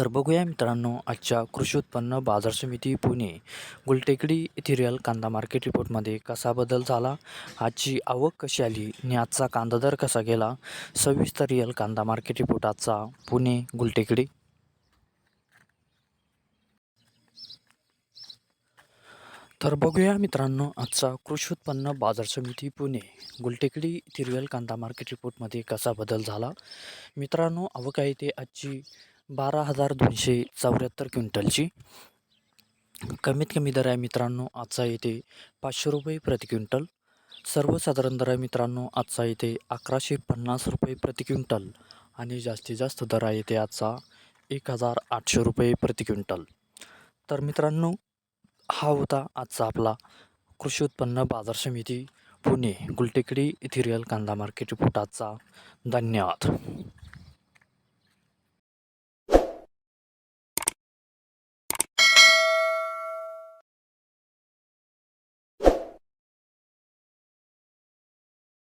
तर बघूया मित्रांनो आजच्या कृषी उत्पन्न बाजार समिती पुणे गुलटेकडी इथिरियल कांदा मार्केट रिपोर्टमध्ये कसा बदल झाला आजची आवक कशी आली आणि आजचा कांदा दर कसा गेला सविस्तर रिअल कांदा मार्केट रिपोर्ट आजचा पुणे गुलटेकडी. तर बघूया मित्रांनो आजचा कृषी उत्पन्न बाजार समिती पुणे गुलटेकडी तिरवेल कांदा मार्केट रिपोर्टमध्ये कसा बदल झाला मित्रांनो आवक आहे ते आजची बारा हजार दोनशे चौऱ्याहत्तर क्विंटलची. कमीत कमी दर आहे मित्रांनो आजचा येते पाचशे रुपये प्रति क्विंटल. सर्वसाधारण दर आहे मित्रांनो आजचा येते अकराशे पन्नास रुपये प्रति क्विंटल. आणि जास्तीत जास्त दर आहे ते आजचा एक हजार आठशे रुपये प्रति क्विंटल. तर मित्रांनो हा होता आजचा आपला कृषी उत्पन्न बाजार समिती पुणे गुलटेकडी इथिरियल कांदा मार्केट रिपोर्ट आजचा. धन्यवाद.